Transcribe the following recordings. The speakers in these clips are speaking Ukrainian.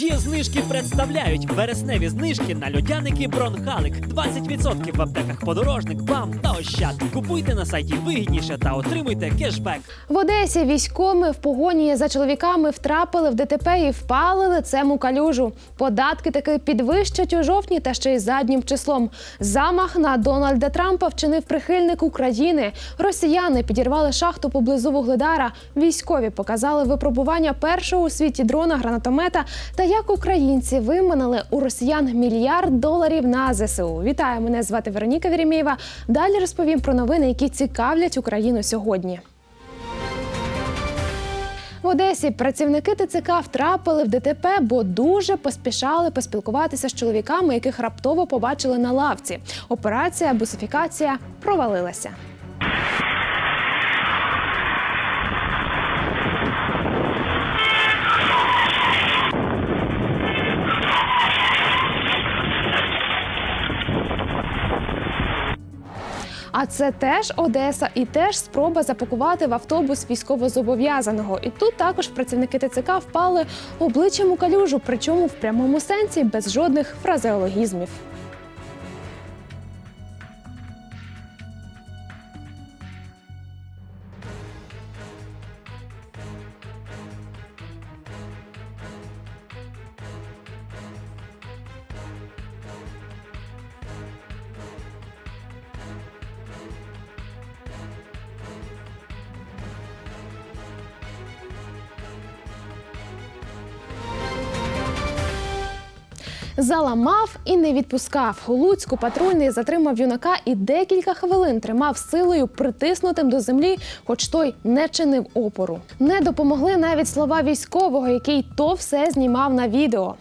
Є знижки представляють вересневі знижки на льодяники Бронхалик. 20% в аптеках подорожник, бам та ощад. Купуйте на сайті вигідніше та отримуйте кешбек. В Одесі військовими в погоні за чоловіками втрапили в ДТП і впали лицем у калюжу. Податки таки підвищать у жовтні та ще й заднім числом. Замах на Дональда Трампа вчинив прихильник України. Росіяни підірвали шахту поблизу Вугледара. Військові показали випробування першого у світі дрона гранатомета та як українці виманили у росіян мільярд доларів на ЗСУ. Вітаю, мене звати Вероніка Вірімєєва. Далі розповім про новини, які цікавлять Україну сьогодні. В Одесі працівники ТЦК втрапили в ДТП, бо дуже поспішали поспілкуватися з чоловіками, яких раптово побачили на лавці. Операція бусифікація провалилася. А це теж Одеса і теж спроба запакувати в автобус військовозобов'язаного. І тут також працівники ТЦК впали обличчям у калюжу, причому в прямому сенсі без жодних фразеологізмів. Заламав і не відпускав. У Луцьку патрульний затримав юнака і декілька хвилин тримав силою притиснутим до землі, хоч той не чинив опору. Не допомогли навіть слова військового, який то все знімав на відео.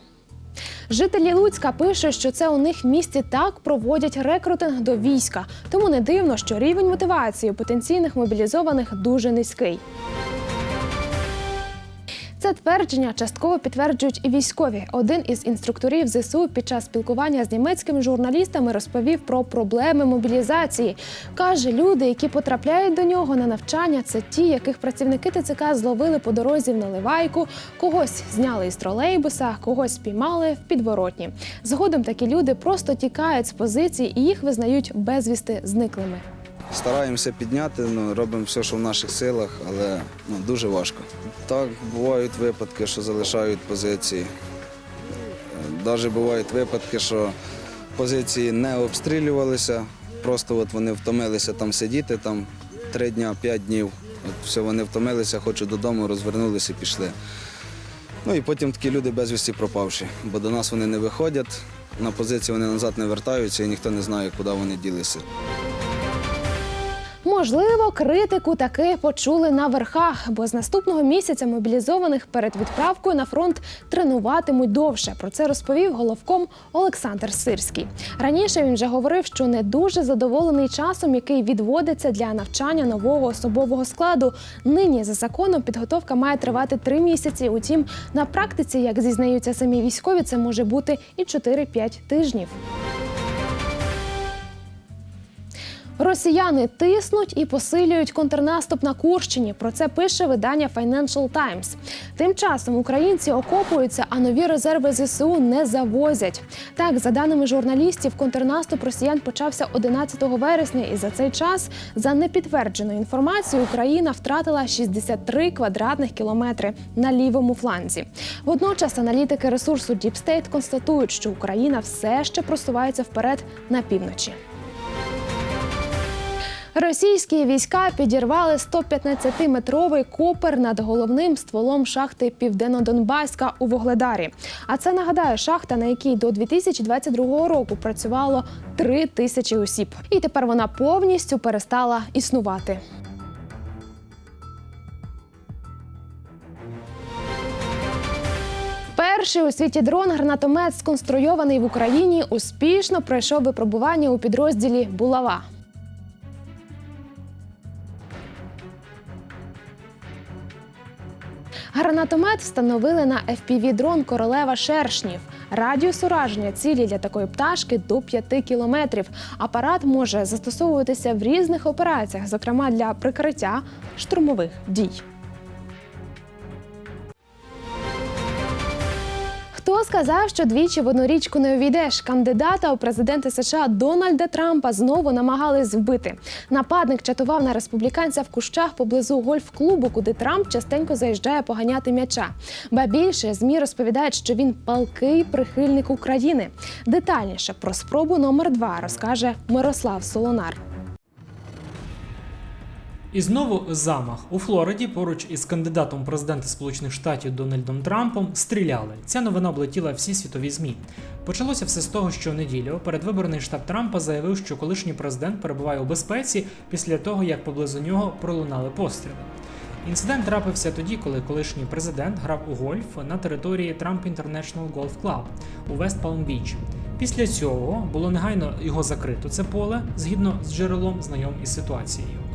Жителі Луцька пишуть, що це у них в місті так проводять рекрутинг до війська. Тому не дивно, що рівень мотивації у потенційних мобілізованих дуже низький. Це твердження частково підтверджують і військові. Один із інструкторів ЗСУ під час спілкування з німецькими журналістами розповів про проблеми мобілізації. Каже, люди, які потрапляють до нього на навчання, це ті, яких працівники ТЦК зловили по дорозі в наливайку, когось зняли із тролейбуса, когось спіймали в підворотні. Згодом такі люди просто тікають з позицій і їх визнають безвісти зниклими. Стараємося підняти, ну, робимо все, що в наших силах, але ну, дуже важко. Так, бувають випадки, що залишають позиції. Навіть бувають випадки, що позиції не обстрілювалися, просто от вони втомилися там сидіти там три дня, п'ять днів. От все, вони втомилися, хочуть додому, розвернулися і пішли. Ну і потім такі люди безвісті пропавші, бо до нас вони не виходять, на позиції вони назад не вертаються і ніхто не знає, куди вони ділися. Можливо, критику таки почули на верхах, бо з наступного місяця мобілізованих перед відправкою на фронт тренуватимуть довше. Про це розповів головком Олександр Сирський. Раніше він вже говорив, що не дуже задоволений часом, який відводиться для навчання нового особового складу. Нині за законом підготовка має тривати три місяці. Утім, на практиці, як зізнаються самі військові, це може бути і 4-5 тижнів. Росіяни тиснуть і посилюють контрнаступ на Курщині. Про це пише видання Financial Times. Тим часом українці окопуються, а нові резерви ЗСУ не завозять. Так, за даними журналістів, контрнаступ росіян почався 11 вересня, і за цей час, за непідтвердженою інформацією, Україна втратила 63 квадратних кілометри на лівому фланзі. Водночас аналітики ресурсу Deep State констатують, що Україна все ще просувається вперед на півночі. Російські війська підірвали 115-метровий копер над головним стволом шахти Південно-Донбаська у Вогледарі. А це нагадаю, шахта, на якій до 2022 року працювало 3 тисячі осіб. І тепер вона повністю перестала існувати. Перший у світі дрон гранатомет, сконструйований в Україні, успішно пройшов випробування у підрозділі Булава. Гранатомет встановили на FPV-дрон королева шершнів. Радіус ураження цілі для такої пташки до 5 кілометрів. Апарат може застосовуватися в різних операціях, зокрема для прикриття штурмових дій. Хто сказав, що двічі в одну річку не увійдеш? Кандидата у президенти США Дональда Трампа знову намагались вбити. Нападник чатував на республіканця в кущах поблизу гольф-клубу, куди Трамп частенько заїжджає поганяти м'яча. Ба більше змі розповідають, що він палкий прихильник України. Детальніше про спробу номер два розкаже Мирослав Солонар. І знову замах у Флориді поруч із кандидатом у президенти Сполучених Штатів Дональдом Трампом стріляли. Ця новина облетіла всі світові змі. Почалося все з того, що в неділю передвиборний штаб Трампа заявив, що колишній президент перебуває у безпеці після того, як поблизу нього пролунали постріли. Інцидент трапився тоді, коли колишній президент грав у гольф на території Trump International Golf Club у Вест Палм Біч. Після цього було негайно його закрито це поле згідно з джерелом знайом із ситуацією.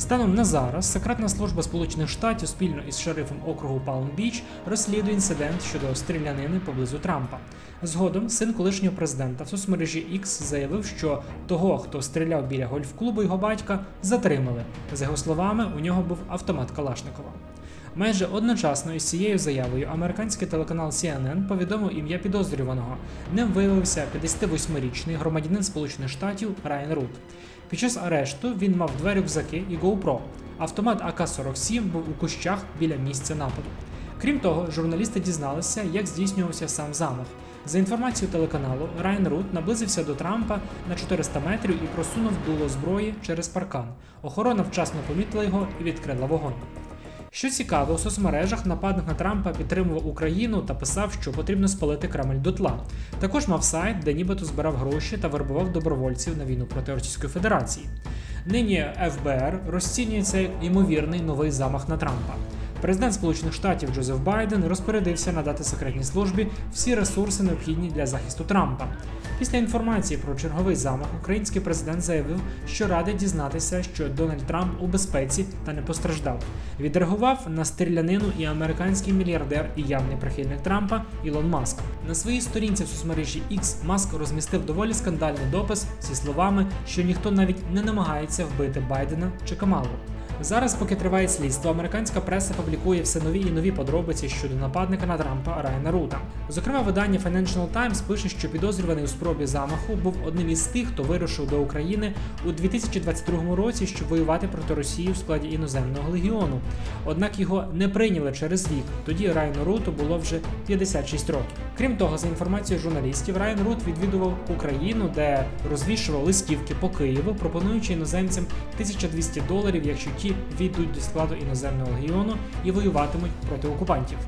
Станом на зараз секретна служба Сполучених Штатів спільно із шерифом округу Палм-Біч розслідує інцидент щодо стрілянини поблизу Трампа. Згодом син колишнього президента в соцмережі X заявив, що того, хто стріляв біля гольф-клубу його батька, затримали. За його словами, у нього був автомат Калашникова. Майже одночасно із цією заявою американський телеканал CNN повідомив ім'я підозрюваного. Ним виявився 58-річний громадянин Сполучених Штатів Райан Рут. Під час арешту він мав два рюкзаки і GoPro. Автомат АК-47 був у кущах біля місця нападу. Крім того, журналісти дізналися, як здійснювався сам замах. За інформацією телеканалу, Райан Рут наблизився до Трампа на 400 метрів і просунув дуло зброї через паркан. Охорона вчасно помітила його і відкрила вогонь. Що цікаво, у соцмережах нападник на Трампа підтримував Україну та писав, що потрібно спалити Кремль дотла. Також мав сайт, де нібито збирав гроші та вербував добровольців на війну проти Російської Федерації. Нині ФБР розцінює це як ймовірний новий замах на Трампа. Президент Сполучених Штатів Джозеф Байден розпорядився надати секретній службі всі ресурси, необхідні для захисту Трампа. Після інформації про черговий замах український президент заявив, що радий дізнатися, що Дональд Трамп у безпеці та не постраждав. Відреагував на стрілянину і американський мільярдер і явний прихильник Трампа Ілон Маск. На своїй сторінці в соцмережі X Маск розмістив доволі скандальний допис зі словами, що ніхто навіть не намагається вбити Байдена чи Камалу. Зараз, поки триває слідство, американська преса публікує все нові і нові подробиці щодо нападника на Трампа Райана Рута. Зокрема, видання Financial Times пише, що підозрюваний у спробі замаху був одним із тих, хто вирушив до України у 2022 році, щоб воювати проти Росії в складі іноземного легіону. Однак його не прийняли через вік. Тоді Райану Руту було вже 56 років. Крім того, за інформацією журналістів, Райан Рут відвідував Україну, де розвішував листівки по Києву, пропонуючи іноземцям 1200 доларів, якщо ті війдуть до складу іноземного легіону і воюватимуть проти окупантів.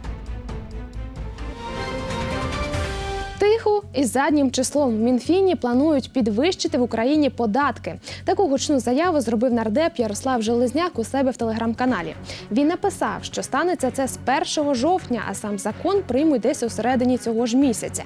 Тихо і заднім числом в Мінфіні планують підвищити в Україні податки. Таку гучну заяву зробив нардеп Ярослав Железняк у себе в телеграм-каналі. Він написав, що станеться це з 1 жовтня, а сам закон приймуть десь у середині цього ж місяця.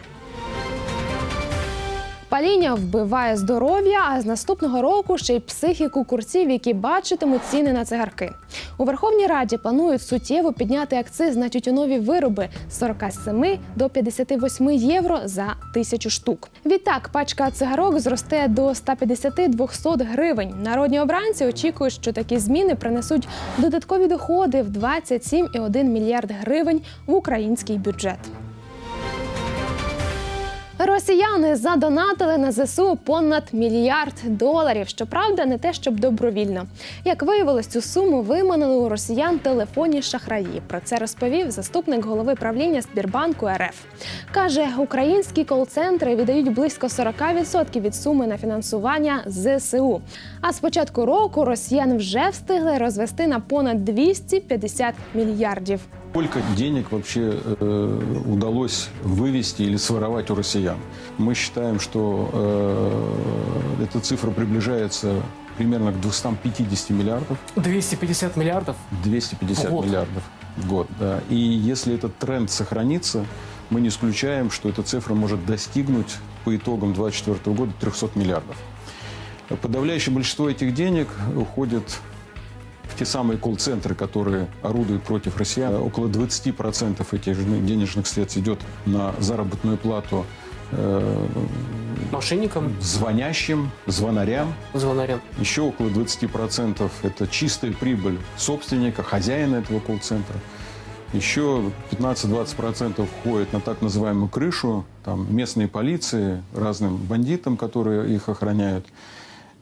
Паління вбиває здоров'я, а з наступного року ще й психіку курців, які бачитимуть ціни на цигарки. У Верховній Раді планують суттєво підняти акциз на тютюнові вироби з 47 до 58 євро за тисячу штук. Відтак пачка цигарок зросте до 150-200 гривень. Народні обранці очікують, що такі зміни принесуть додаткові доходи в 27,1 мільярд гривень в український бюджет. Росіяни задонатили на ЗСУ понад мільярд доларів. Щоправда, не те, щоб добровільно. Як виявилось, цю суму виманили у росіян телефонні шахраї. Про це розповів заступник голови правління Збірбанку РФ. Каже, українські кол-центри віддають близько 40% від суми на фінансування ЗСУ. А з початку року росіян вже встигли розвести на понад 250 мільярдів. Сколько денег вообще э, удалось вывести или своровать у россиян? Мы считаем, что э, эта цифра приближается примерно к 250 миллиардов. 250 миллиардов? 250 В год. миллиардов в год. Да. И если этот тренд сохранится, мы не исключаем, что эта цифра может достигнуть по итогам 2024 года 300 миллиардов. Подавляющее большинство этих денег уходит в те самые колл-центры, которые орудуют против россиян. Около 20% этих денежных средств идет на заработную плату э, Мошенникам, звонящим, звонарям. звонарям. Еще около 20% это чистая прибыль собственника, хозяина этого колл-центра. Еще 15-20% уходит на так называемую крышу, там местные полиции, разным бандитам, которые их охраняют.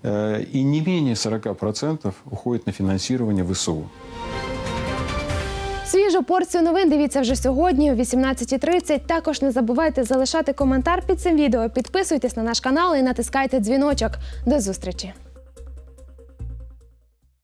Э, И не менее 40% уходит на финансирование ВСУ. Свіжу порцію новин дивіться вже сьогодні о 18.30. Також не забувайте залишати коментар під цим відео. Підписуйтесь на наш канал і натискайте дзвіночок. До зустрічі!